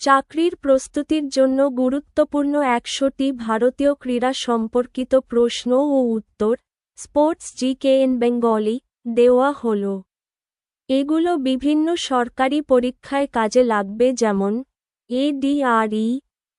চাকরির প্রস্তুতির জন্য গুরুত্বপূর্ণ একশোটি ভারতীয় ক্রীড়া সম্পর্কিত প্রশ্ন ও উত্তর, স্পোর্টস জিকেএন বেঙ্গলি, দেওয়া হল। এগুলো বিভিন্ন সরকারি পরীক্ষায় কাজে লাগবে যেমন, ADRE,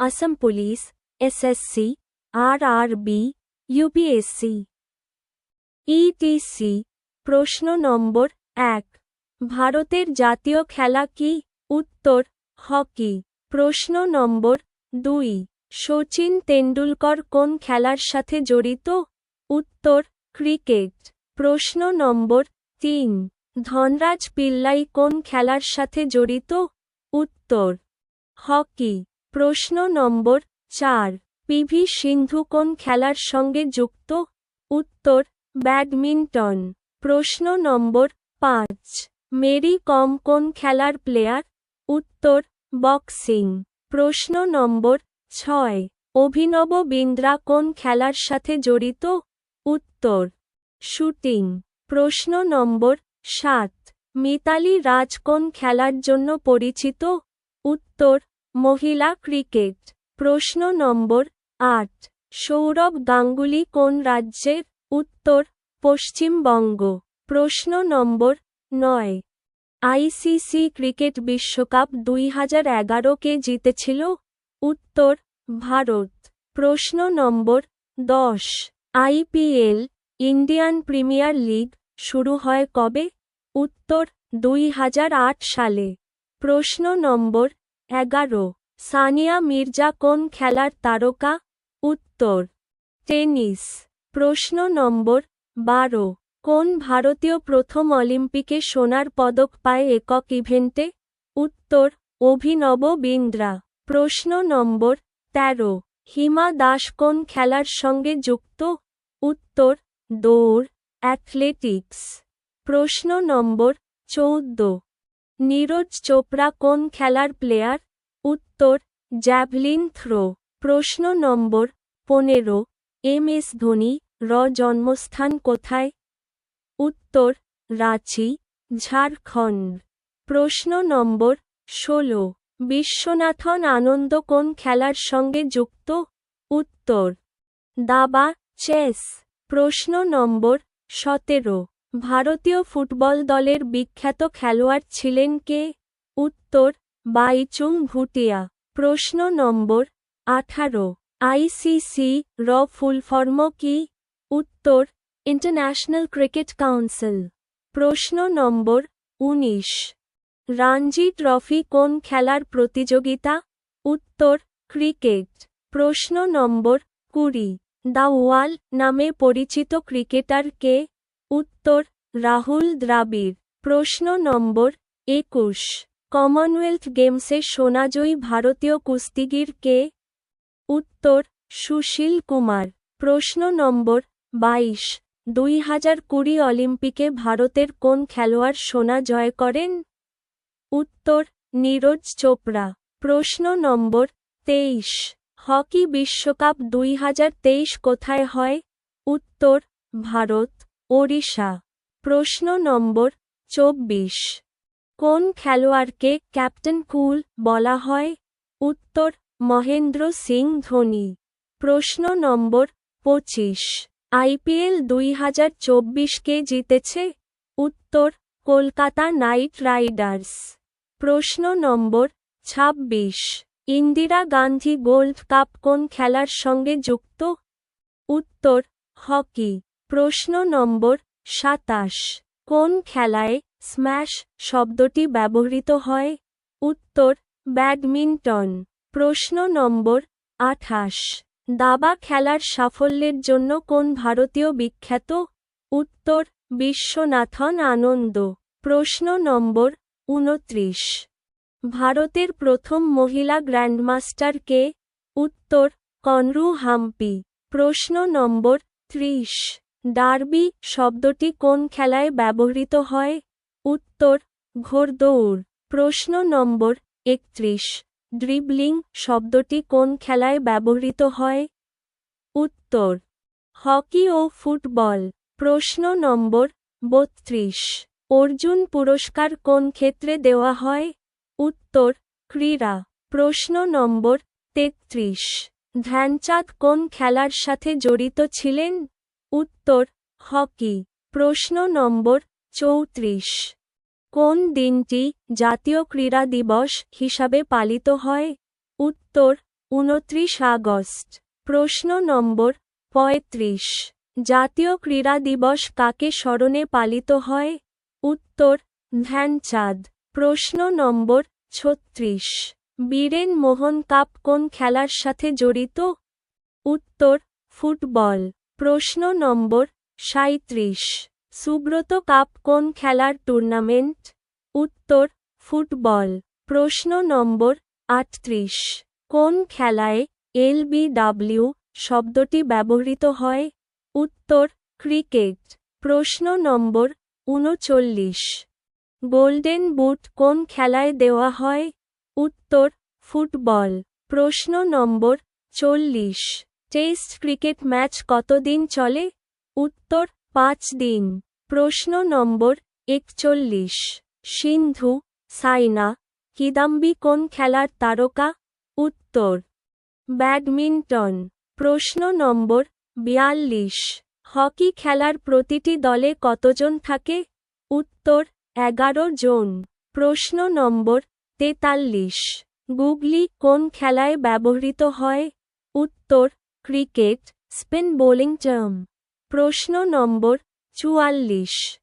Assam police, SSC, RRB, UPSC. ETC, প্রশ্ন নম্বর এক, ভারতের জাতীয় খেলা কি? উত্তর হকি। প্রশ্ন নম্বর দুই। শচীন তেন্ডুলকর কোন খেলার সাথে জড়িত? উত্তর, ক্রিকেট। প্রশ্ন নম্বর তিন। ধনরাজ পিল্লাই কোন খেলার সাথে জড়িত? উত্তর, হকি। প্রশ্ন নম্বর চার। পিভি সিন্ধু কোন খেলার সঙ্গে যুক্ত? উত্তর, ব্যাডমিন্টন। প্রশ্ন নম্বর পাঁচ। মেরি কম কোন খেলার প্লেয়ার? উত্তর বক্সিং। প্রশ্ন নম্বর ছয়। অভিনব বিন্দ্রা কোন খেলার সাথে জড়িত? উত্তর, শুটিং। প্রশ্ন নম্বর সাত। মিতালি রাজ কোন খেলার জন্য পরিচিত? উত্তর, মহিলা ক্রিকেট। প্রশ্ন নম্বর আট। সৌরভ গাঙ্গুলি কোন রাজ্যের? উত্তর, পশ্চিমবঙ্গ। প্রশ্ন নম্বর নয়। আইসিসি ক্রিকেট বিশ্বকাপ দুই হাজার এগারো কে জিতেছিল? উত্তর, ভারত। প্রশ্ন নম্বর দশ। আইপিএল, ইন্ডিয়ান প্রিমিয়ার লিগ শুরু হয় কবে? উত্তর, দুই হাজার আট সালে। প্রশ্ন নম্বর এগারো। সানিয়া মির্জা কোন খেলার তারকা? উত্তর, টেনিস। প্রশ্ন নম্বর বারো। কোন ভারতীয় প্রথম অলিম্পিকে সোনার পদক পায় একক ইভেন্টে? উত্তর, অভিনব বিন্দ্রা। প্রশ্ন নম্বর তেরো। হিমা দাস কোন খেলার সঙ্গে যুক্ত? উত্তর, দৌড়, অ্যাথলেটিক্স। প্রশ্ন নম্বর চৌদ্দ। নীরজ চোপড়া কোন খেলার প্লেয়ার? উত্তর, জ্যাভলিন থ্রো। প্রশ্ন নম্বর পনেরো। এম এস ধোনি, র জন্মস্থান কোথায়? উত্তর, রাঁচি, ঝাড়খণ্ড। প্রশ্ন নম্বর ষোলো, বিশ্বনাথন আনন্দ কোন খেলার সঙ্গে যুক্ত? উত্তর, দাবা, চেস। প্রশ্ন নম্বর সতেরো, ভারতীয় ফুটবল দলের বিখ্যাত খেলোয়াড় ছিলেন কে? উত্তর, বাইচুং ভুটিয়া। প্রশ্ন নম্বর আঠারো, আইসিসি র ফুলফর্ম কি? উত্তর ইন্টারন্যাশনাল ক্রিকেট কাউন্সিল প্রশ্ন নম্বর উনিশ। রঞ্জি ট্রফি কোন খেলার প্রতিযোগিতা? উত্তর, ক্রিকেট। প্রশ্ন নম্বর কুড়ি। দ্য ওয়াল নামে পরিচিত ক্রিকেটার কে? উত্তর, রাহুল দ্রাবিড়। প্রশ্ন নম্বর একুশ। কমনওয়েলথ গেমসে সোনাজয়ী ভারতীয় কুস্তিগির কে? উত্তর, সুশীল কুমার। প্রশ্ন নম্বর বাইশ। দুই হাজার কুড়ি অলিম্পিকে ভারতের কোন খেলোয়াড় সোনা জয় করেন? উত্তর, নীরজ চোপড়া। প্রশ্ন নম্বর, তেইশ। হকি বিশ্বকাপ দুই হাজার তেইশ কোথায় হয়? উত্তর, ভারত, ওড়িশা। প্রশ্ন নম্বর, চব্বিশ। কোন খেলোয়াড়কে ক্যাপ্টেন কুল বলা হয়? উত্তর, মহেন্দ্র সিং ধোনি। প্রশ্ন নম্বর, পঁচিশ। আইপিএল দুই হাজার চব্বিশকে জিতেছে উত্তর কলকাতা নাইট রাইডার্স। প্রশ্ন নম্বর ২৬ ইন্দিরা গান্ধী গোল্ড কাপ কোন খেলার সঙ্গে যুক্ত? উত্তর, হকি। প্রশ্ন নম্বর সাতাশ। কোন খেলায় স্ম্যাশ শব্দটি ব্যবহৃত হয়? উত্তর, ব্যাডমিন্টন। প্রশ্ন নম্বর আঠাশ। দাবা খেলার সাফল্যের জন্য কোন ভারতীয় বিখ্যাত? উত্তর, বিশ্বনাথন আনন্দ। প্রশ্ন নম্বর উনত্রিশ। ভারতের প্রথম মহিলা গ্র্যান্ডমাস্টার কে? উত্তর, কনরু হাম্পি। প্রশ্ন নম্বর ত্রিশ। ডার্বি শব্দটি কোন খেলায় ব্যবহৃত হয়? উত্তর, ঘোড়দৌড়। প্রশ্ন নম্বর একত্রিশ। ড্রিবলিং শব্দটি কোন খেলায় ব্যবহৃত হয়? উত্তর, হকি ও ফুটবল। প্রশ্ন নম্বর বত্রিশ। অর্জুন পুরস্কার কোন ক্ষেত্রে দেওয়া হয়? উত্তর, ক্রীড়া। প্রশ্ন নম্বর তেত্রিশ। ধ্যানচাঁদ কোন খেলার সাথে জড়িত ছিলেন? উত্তর, হকি। প্রশ্ন নম্বর চৌত্রিশ। কোন দিনটি জাতীয় ক্রীড়া দিবস হিসাবে পালিত হয়? উত্তর, উনত্রিশ আগস্ট। প্রশ্ন নম্বর পঁয়ত্রিশ। জাতীয় ক্রীড়া দিবস কাকে স্মরণে পালিত হয়? উত্তর, ধ্যানচাঁদ। প্রশ্ন নম্বর ছত্রিশ। বীরেন মোহন কাপ কোন খেলার সাথে জড়িত? উত্তর, ফুটবল। প্রশ্ন নম্বর সাঁত্রিশ সুব্রত কাপ কোন খেলার টুর্নামেন্ট উত্তর, ফুটবল। প্রশ্ন নম্বর আটত্রিশ। কোন খেলায় এলবিডাব্লিউ শব্দটি ব্যবহৃত হয়? উত্তর, ক্রিকেট। প্রশ্ন নম্বর উনচল্লিশ। গোল্ডেন বুট কোন খেলায় দেওয়া হয়? উত্তর, ফুটবল। প্রশ্ন নম্বর চল্লিশ। টেস্ট ক্রিকেট ম্যাচ কতদিন চলে? উত্তর, পাঁচ দিন। প্রশ্ন নম্বর একচল্লিশ। সিন্ধু, সাইনা, কিদাম্বি কোন খেলার তারকা? উত্তর, ব্যাডমিন্টন। প্রশ্ন নম্বর বিয়াল্লিশ। হকি খেলার প্রতিটি দলে কতজন থাকে? উত্তর, এগারো জন। প্রশ্ন নম্বর তেতাল্লিশ। গুগলি কোন খেলায় ব্যবহৃত হয়? উত্তর, ক্রিকেট, স্পিন বোলিং টার্ম প্রশ্ন নম্বর চুয়াল্লিশ।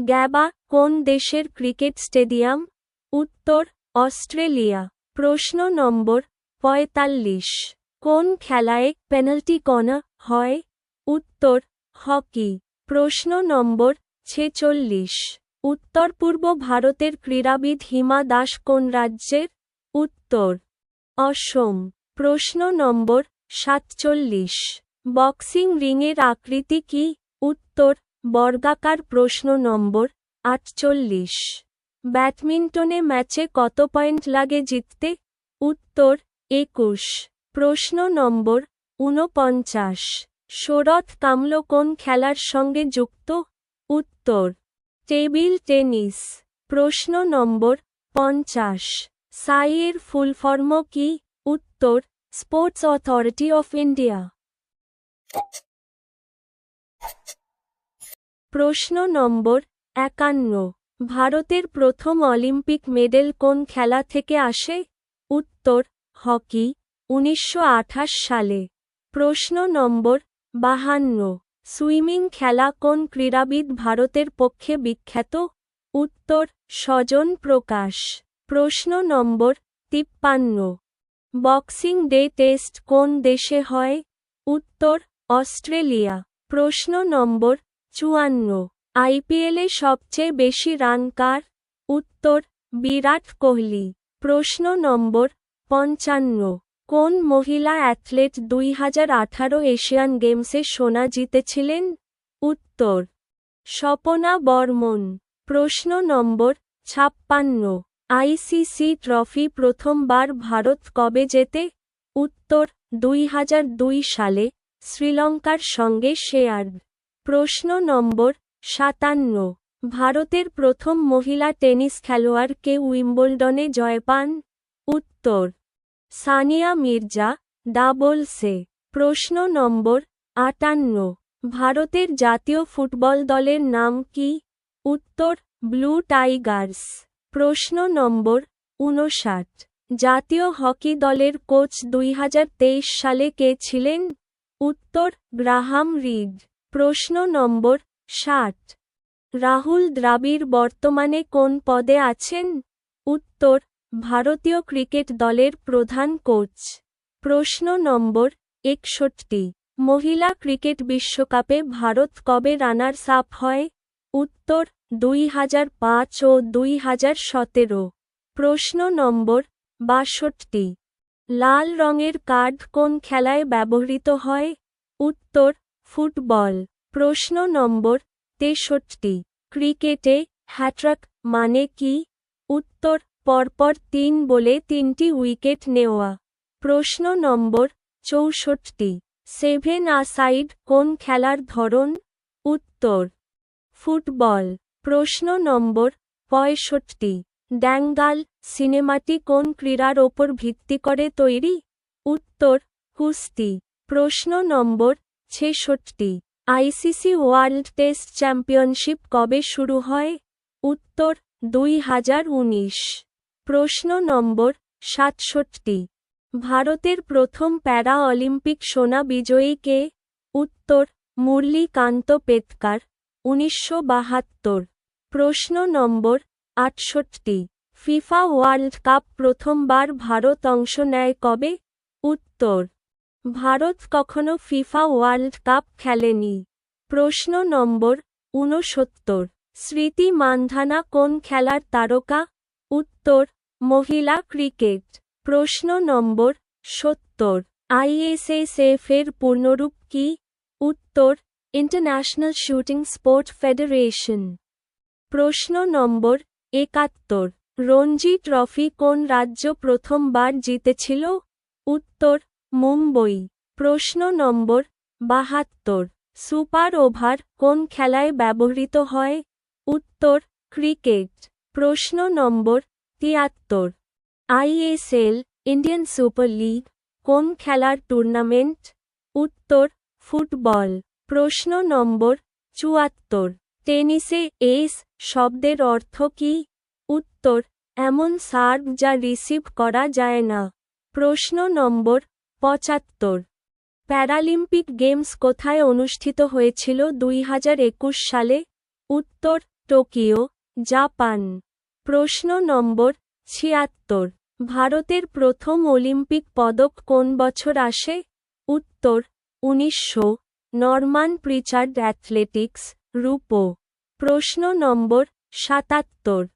গ্যাবা, কোন দেশের ক্রিকেট স্টেডিয়াম? উত্তর, অস্ট্রেলিয়া। প্রশ্ন নম্বর পঁয়তাল্লিশ। কোন খেলায় পেনাল্টি কণা হয়? উত্তর, হকি। প্রশ্ন নম্বর ছেচল্লিশ। উত্তর পূর্ব ভারতের ক্রীড়াবিদ হিমা দাস কোন রাজ্যের? উত্তর, অসম। প্রশ্ন নম্বর সাতচল্লিশ। বক্সিং রিংয়ের আকৃতি কি? উত্তর বর্গাকার প্রশ্ন নম্বর আটচল্লিশ। ব্যাডমিন্টনে ম্যাচে কত পয়েন্ট লাগে জিততে? উত্তর, একুশ। প্রশ্ন নম্বর ঊনপঞ্চাশ শরৎ কামল কোন খেলার সঙ্গে যুক্ত? উত্তর, টেবিল টেনিস। প্রশ্ন নম্বর পঞ্চাশ। সাইয়ের ফুলফর্ম কি? উত্তর, স্পোর্টস অথরিটি অফ ইন্ডিয়া। প্রশ্ন নম্বর একান্ন। ভারতের প্রথম অলিম্পিক মেডেল কোন খেলা থেকে আসে? উত্তর, হকি, উনিশশো আঠাশ সালে। প্রশ্ন নম্বর বাহান্ন। সুইমিং খেলা কোন ক্রীড়াবিদ ভারতের পক্ষে বিখ্যাত? উত্তর স্বজন প্রকাশ। প্রশ্ন নম্বর তিপ্পান্ন। বক্সিং ডে টেস্ট কোন দেশে হয়? উত্তর, অস্ট্রেলিয়া। প্রশ্ন নম্বর চুয়ান্ন। আইপিএলে সবচেয়ে বেশি রান কার? উত্তর, বিরাট কোহলি। প্রশ্ন নম্বর, পঞ্চান্ন। কোন মহিলা অ্যাথলেট দুই হাজার আঠারো এশিয়ান গেমসে সোনা জিতেছিলেন? উত্তর, স্বপনা বর্মন। প্রশ্ন নম্বর, ছাপ্পান্ন। আইসিসি ট্রফি প্রথমবার ভারত কবে জেতে? উত্তর, দুই হাজার দুই সালে, শ্রীলঙ্কার সঙ্গে শেয়ার প্রশ্ন নম্বর সাতান্ন। ভারতের প্রথম মহিলা টেনিস খেলোয়াড় কে উইম্বলডনে জয় পান? উত্তর, সানিয়া মির্জা ডাবলসে প্রশ্ন নম্বর আটান্ন। ভারতের জাতীয় ফুটবল দলের নাম কি? উত্তর, ব্লু টাইগার্স। প্রশ্ন নম্বর উনষাট। জাতীয় হকি দলের কোচ দুই হাজার তেইশ সালে কে ছিলেন? উত্তর, গ্রাহাম রিড। প্রশ্ন নম্বর ষাট। রাহুল দ্রাবিড় বর্তমানে কোন পদে আছেন? উত্তর, ভারতীয় ক্রিকেট দলের প্রধান কোচ। প্রশ্ন নম্বর একষট্টি। মহিলা ক্রিকেট বিশ্বকাপে ভারত কবে রানার্স আপ হয়? উত্তর, দুই হাজার পাঁচ ও দুই হাজার সতেরো। প্রশ্ন নম্বর বাষট্টি। লাল রঙের কার্ড কোন খেলায় ব্যবহৃত হয়? উত্তর ফুটবল। প্রশ্ন নম্বর তেষট্টি। ক্রিকেটে হ্যাট্রাক মানে কি? উত্তর, পরপর তিন বলে তিনটি উইকেট নেওয়া। প্রশ্ন নম্বর চৌষট্টি। সেভেন আসাইড কোন খেলার ধরন? উত্তর, ফুটবল। প্রশ্ন নম্বর পঁয়ষট্টি। ড্যাঙ্গাল সিনেমাটি কোন ক্রীড়ার ওপর ভিত্তি করে তৈরি? উত্তর, কুস্তি। প্রশ্ন নম্বর ছেষট্টি। আইসিসি ওয়ার্ল্ড টেস্ট চ্যাম্পিয়নশিপ কবে শুরু হয়? উত্তর, দুই হাজার উনিশ। প্রশ্ন নম্বর, সাতষট্টি। ভারতের প্রথম প্যারা অলিম্পিক সোনা বিজয়ী কে? উত্তর, মুরলীকান্ত পেতকার, উনিশশো বাহাত্তর। প্রশ্ন নম্বর, আটষট্টি। ফিফা ওয়ার্ল্ড কাপ প্রথমবার ভারত অংশ নেয় কবে? উত্তর ভারত কখনো ফিফা ওয়ার্ল্ড কাপ খেলেনি। প্রশ্ন নম্বর ঊনসত্তর। স্মৃতি মান্ধানা কোন খেলার তারকা? উত্তর, মহিলা ক্রিকেট। প্রশ্ন নম্বর সত্তর। আইএসএসএফ এর পূর্ণরূপ কি? উত্তর, ইন্টারন্যাশনাল শুটিং স্পোর্ট ফেডারেশন। প্রশ্ন নম্বর একাত্তর। রঞ্জি ট্রফি কোন রাজ্য প্রথমবার জিতেছিল? উত্তর মুম্বই, প্রশ্ন নম্বর বাহাত্তর, সুপার ওভার কোন খেলায় ব্যবহৃত হয়? উত্তর, ক্রিকেট, প্রশ্ন নম্বর তিয়াত্তর। আইএসএল ইন্ডিয়ান সুপার লিগ, কোন খেলার টুর্নামেন্ট? উত্তর, ফুটবল, প্রশ্ন নম্বর চুয়াত্তর। টেনিসে এস, শব্দের অর্থ কি? উত্তর, এমন সার্ভ যা রিসিভ করা যায় না। প্রশ্ন নম্বর পঁচাত্তর। প্যারালিম্পিক গেমস কোথায় অনুষ্ঠিত হয়েছিল দুই হাজার একুশ সালে? উত্তর, টোকিও, জাপান। প্রশ্ন নম্বর ছিয়াত্তর। ভারতের প্রথম অলিম্পিক পদক কোন বছর আসে? উত্তর, উনিশশো। নরমান প্রিচার্ড অ্যাথলেটিক্স, রূপো। প্রশ্ন নম্বর সাতাত্তর।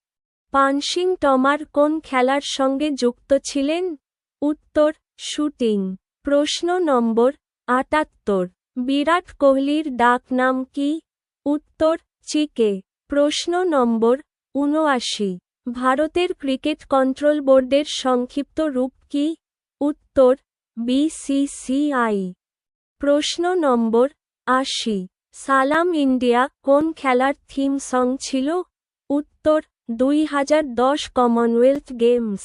পানসিং টমার কোন খেলার সঙ্গে যুক্ত ছিলেন? উত্তর শুটিং। প্রশ্ন নম্বর আটাত্তর। বিরাট কোহলির ডাক নাম কি? উত্তর, চিকে। প্রশ্ন নম্বর উনআশি ভারতের ক্রিকেট কন্ট্রোল বোর্ডের সংক্ষিপ্ত রূপ কি? উত্তর বিসিসিআই প্রশ্ন নম্বর আশি। সালাম ইন্ডিয়া কোন খেলার থিম সং ছিল? উত্তর, দুই হাজার দশ কমনওয়েলথ গেমস।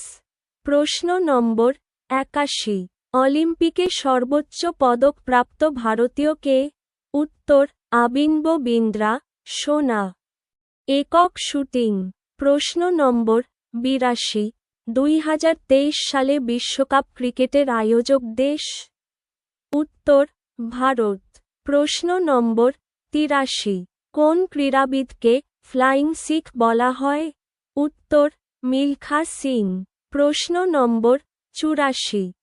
প্রশ্ন নম্বর একাশি। অলিম্পিকে সর্বোচ্চ পদক প্রাপ্ত ভারতীয় কে? উত্তর, আবিন্ব বিন্দ্রা, সোনা। একক শুটিং। প্রশ্ন নম্বর, বিরাশি। দুই সালে বিশ্বকাপ ক্রিকেটের আয়োজক দেশ? উত্তর, ভারত। প্রশ্ন নম্বর, তিরাশি। কোন ক্রীড়াবিদকে ফ্লাইং সিখ বলা হয়? উত্তর, মিলখা সিং। প্রশ্ন নম্বর চুরাশি।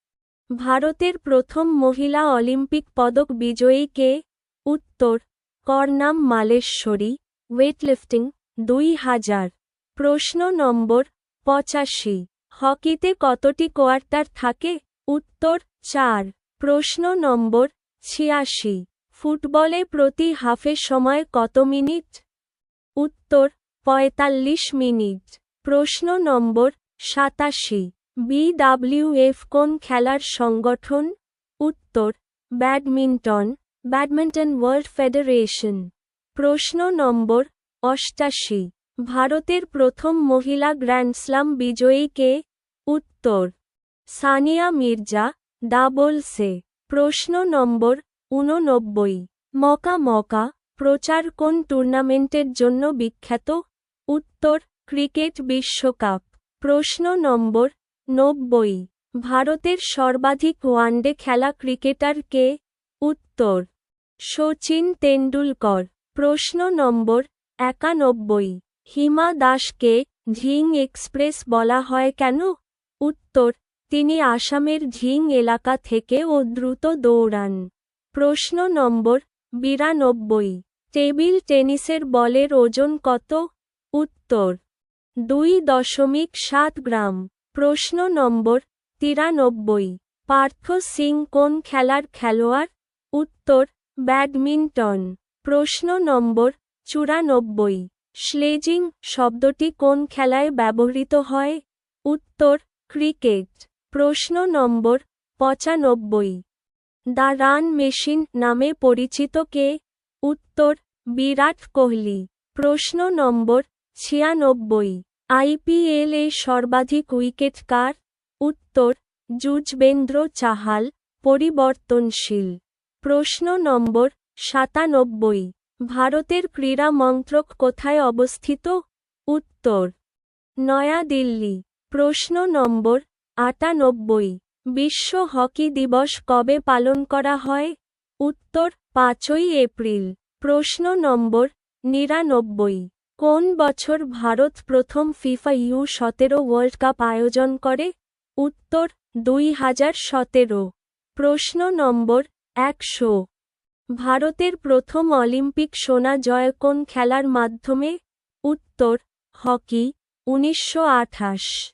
ভারতের প্রথম মহিলা অলিম্পিক পদক বিজয়ী কে? উত্তর করনাম মালেশ্বরী ওয়েটলিফটিং দুই হাজার। প্রশ্ন নম্বর, পঁচাশি। হকিতে কতটি কোয়ার্টার থাকে? উত্তর, চার। প্রশ্ন নম্বর, ছিয়াশি। ফুটবলে প্রতি হাফে সময় কত মিনিট? উত্তর, পঁয়তাল্লিশ মিনিট। প্রশ্ন নম্বর, সাতাশি। বিডাব্লিউএফ কোন খেলার সংগঠন? উত্তর, ব্যাডমিন্টন ব্যাডমিন্টন ওয়ার্ল্ড ফেডারেশন। প্রশ্ন নম্বর, অষ্টাশি। ভারতের প্রথম মহিলা গ্র্যান্ডস্লাম বিজয়ী কে? উত্তর, সানিয়া মির্জা ডাবলসে প্রশ্ন নম্বর, ঊননব্বই। মকা মকা, প্রচার কোন টুর্নামেন্টের জন্য বিখ্যাত? উত্তর, ক্রিকেট বিশ্বকাপ। প্রশ্ন নম্বর নব্বই, ভারতের সর্বাধিক ওয়ানডে খেলা ক্রিকেটার কে? উত্তর, শচীন তেন্ডুলকর। প্রশ্ন নম্বর একানব্বই, হিমা দাসকে ঝিং এক্সপ্রেস বলা হয় কেন? উত্তর, তিনি আসামের ঝিং এলাকা থেকে ও দ্রুত দৌড়ান। প্রশ্ন নম্বর বিরানব্বই, টেবিল টেনিসের বলের ওজন কত? উত্তর, দুই দশমিক সাত গ্রাম। প্রশ্ন নম্বর তিরানব্বই। পার্থ সিং কোন খেলার খেলোয়াড়? উত্তর, ব্যাডমিন্টন। প্রশ্ন নম্বর চুরানব্বই। স্লেজিং শব্দটি কোন খেলায় ব্যবহৃত হয়? উত্তর, ক্রিকেট। প্রশ্ন নম্বর পঁচানব্বই। দ্য রান মেশিন নামে পরিচিত কে? উত্তর, বিরাট কোহলি। প্রশ্ন নম্বর ছিয়ানব্বই। আইপিএল এ সর্বাধিক উইকেট কার? উত্তর, যুজবেন্দ্র চাহাল, পরিবর্তনশীল। প্রশ্ন নম্বর সাতানব্বই। ভারতের ক্রীড়া মন্ত্রক কোথায় অবস্থিত? উত্তর, নয়াদিল্লি। প্রশ্ন নম্বর আটানব্বই। বিশ্ব হকি দিবস কবে পালন করা হয়? উত্তর, পাঁচই এপ্রিল। প্রশ্ন নম্বর নিরানব্বই। কোন বছর ভারত প্রথম ফিফা ইউ সতেরো ওয়ার্ল্ড কাপ আয়োজন করে? উত্তর, দুই হাজার সতেরো। প্রশ্ন নম্বর, একশো। ভারতের প্রথম অলিম্পিক সোনা জয় কোন খেলার মাধ্যমে? উত্তর, হকি, উনিশশো আঠাশ।